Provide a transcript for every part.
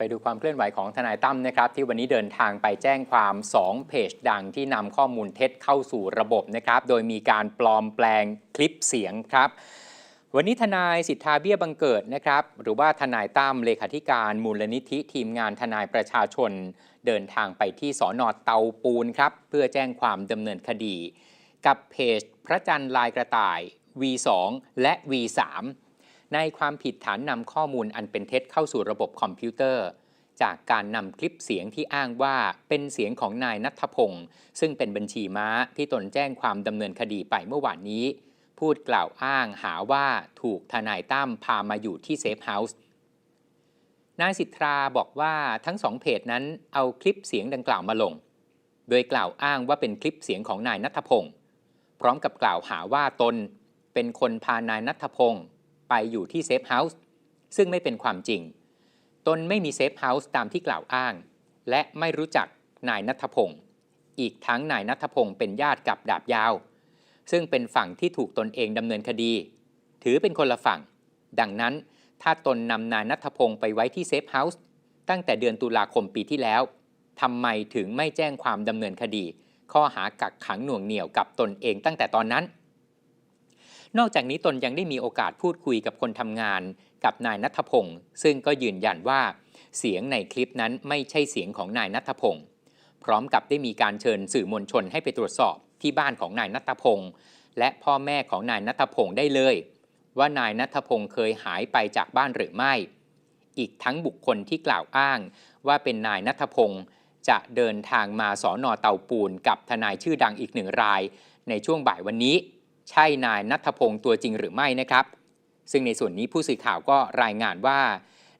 ไปดูความเคลื่อนไหวของทนายตั้มนะครับ ที่วันนี้เดินทางไปแจ้งความ 2 เพจดังที่นำข้อมูลเท็จเข้าสู่ระบบนะครับ โดยมีการปลอมแปลงคลิปเสียงครับ วันนี้ทนายสิทธาเบี้ยบังเกิดนะครับ หรือว่าทนายตั้มเลขาธิการมูลนิธิทีมงานทนายประชาชน เดินทางไปที่สอนอเตาปูนครับ เพื่อแจ้งความดำเนินคดี กับเพจพระจันทร์ลายกระต่าย V2 และ V3 ในความผิดฐานนำข้อมูลอันเป็นเท็จเข้าสู่ระบบคอมพิวเตอร์ จากการนำคลิปเสียงที่อ้างว่าเป็นเสียงของนายนัทพงศ์ซึ่งเป็นบัญชีม้าที่ตนแจ้งความดำเนินคดีไปเมื่อวานนี้ พูดกล่าวอ้างหาว่าถูกทนายตั้มพามาอยู่ที่เซฟเฮาส์นายสิทธาบอกว่าทั้งสองเพจนั้นเอาคลิปเสียงดังกล่าวมาลง โดยกล่าวอ้างว่าเป็นคลิปเสียงของนายนัทพงศ์พร้อมกับกล่าวหาว่าตนเป็นคนพานายนัทพงศ์ ไปอยู่ที่เซฟเฮาส์ซึ่งไม่เป็นความจริง ตนไม่มีเซฟเฮาส์ตามที่กล่าวอ้าง และไม่รู้จักนายนัทพงศ์อีกทั้งนายนัทพงศ์เป็นญาติกับดาบยาว ซึ่งเป็นฝั่งที่ถูกตนเองดำเนินคดี ถือเป็นคนละฝั่ง ดังนั้นถ้าตนนำนายนัทพงศ์ไปไว้ที่เซฟเฮาส์ตั้งแต่เดือนตุลาคมปีที่แล้วทำไมถึงไม่แจ้งความดำเนินคดี ข้อหากักขังหน่วงเหนี่ยวกับตนเองตั้งแต่ตอนนั้น นอกจากนี้ตนยังได้มีโอกาสพูดคุยกับคนทำงาน กับนายนัทพงศ์ซึ่งก็ยืนยันว่า เสียงในคลิปนั้นไม่ใช่เสียงของนายนัทพงศ์พร้อมกับได้มีการเชิญสื่อมวลชนให้ไปตรวจสอบที่บ้านของนายนัทพงศ์และพ่อแม่ของนายนัทพงศ์ได้เลย ว่านายนัทพงศ์เคยหายไปจากบ้านหรือไม่ อีกทั้งบุคคลที่กล่าวอ้าง ว่าเป็นนายนัทพงศ์จะเดินทางมาสอนอเตาปูนกับทนายชื่อดังอีกหนึ่งราย ในช่วงบ่ายวันนี้ ใช่นายนัทพงศ์ตัวจริงหรือไม่นะครับ ซึ่งในส่วนนี้ผู้สื่อข่าวก็รายงานว่า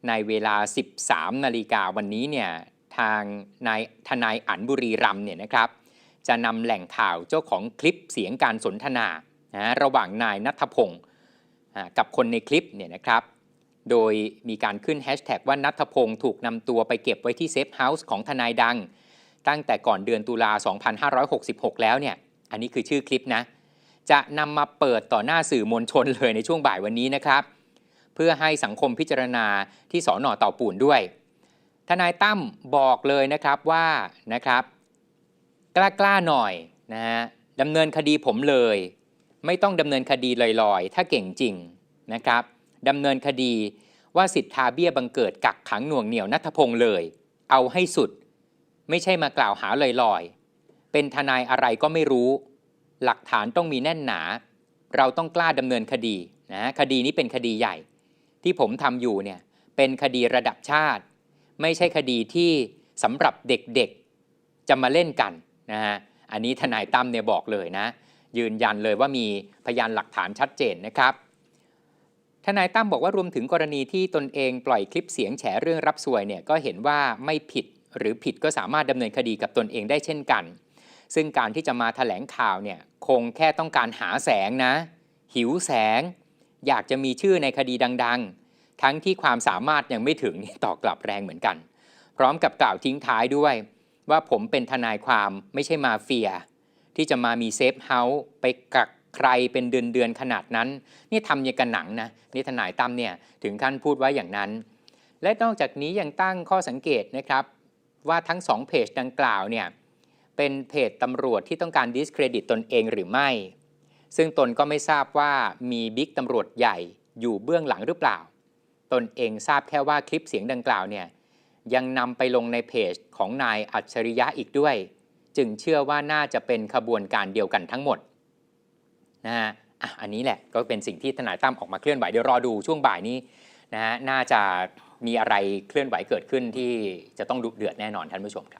ในเวลา 13 นาฬิกาวันนี้เนี่ยทางนายทนายอันบุรีรัมเนี่ยนะครับ จะนำแหล่งข่าวเจ้าของคลิปเสียงการสนทนานะระหว่างนายนัทพงศ์กับคนในคลิปเนี่ยนะครับ โดยมีการขึ้นแฮชแท็กว่านัทพงศ์ถูกนำตัวไปเก็บไว้ที่เซฟเฮาส์ของทนายดัง ตั้งแต่ก่อนเดือนตุลา 2566 แล้วเนี่ย อันนี้คือชื่อคลิปนะ จะนำมาเปิดต่อหน้าสื่อมวลชนเลยในช่วงบ่ายวันนี้นะครับ เพื่อให้สังคมพิจารณาที่สอนอเต่าปูนด้วย ทนายตั้มบอกเลยนะครับว่านะครับกล้ากล้าๆหน่อยนะฮะดำเนินคดีผมเลย ไม่ต้องดำเนินคดีลอยๆ ถ้าเก่งจริงนะครับดำเนินคดีว่าสิทธาเบี้ยบังเกิดกักขังหน่วงเหนี่ยวนัทพงศ์เลย เอาให้สุด ไม่ใช่มากล่าวหาลอยๆ เป็นทนายอะไรก็ไม่รู้ หลักฐานต้องมีแน่นหนา เราต้องกล้าดำเนินคดีนะคดีนี้เป็นคดีใหญ่ ที่ผมทำอยู่เนี่ยเป็นคดีระดับชาติ ไม่ใช่คดีที่สำหรับเด็กๆจะมาเล่นกันนะฮะอันนี้ทนายตั้มเนี่ยบอกเลยนะ ยืนยันเลยว่ามีพยานหลักฐานชัดเจนนะครับทนายตั้มบอกว่ารวมถึงกรณีที่ตนเองปล่อยคลิปเสียงแฉเรื่องรับสวยเนี่ยก็เห็นว่าไม่ผิดหรือผิดก็สามารถดำเนินคดีกับตนเองได้เช่นกัน ซึ่งการที่จะมาแถลงข่าวเนี่ยคงแค่ต้องการหาแสงนะ หิวแสง อยากจะมีชื่อในคดีดัง ๆ ทั้งที่ความสามารถยังไม่ถึงนี่ตอกลับแรงเหมือนกัน พร้อมกับกล่าวทิ้งท้ายด้วย ว่าผมเป็นทนายความไม่ใช่มาเฟีย ที่จะมามีเซฟเฮาส์ไปกักใครเป็นเดือนๆขนาดนั้น นี่ทำย่างกันหนังนะนี่ทนายตั้มเนี่ยถึงขั้นพูดไว้อย่างนั้น และนอกจากนี้ยังตั้งข้อสังเกตนะครับ ว่าทั้งสองเพจดังกล่าวเนี่ย เป็นเพจตำรวจที่ต้องการดิสเครดิตตนเองหรือไม่ ซึ่งตนก็ไม่ทราบว่ามีบิ๊กตำรวจใหญ่อยู่เบื้องหลังหรือเปล่า ตนเองทราบแค่ว่าคลิปเสียงดังกล่าวเนี่ยยังนำไปลงในเพจของนายอัจฉริยะอีกด้วย จึงเชื่อว่าน่าจะเป็นขบวนการเดียวกันทั้งหมดนะฮะอันนี้แหละก็เป็นสิ่งที่ทนายตั้มออกมาเคลื่อนไหวเดี๋ยวรอดูช่วงบ่ายนี้นะฮะน่าจะมีอะไรเคลื่อนไหวเกิดขึ้นที่จะต้องดุเดือดแน่นอนท่านผู้ชมครับ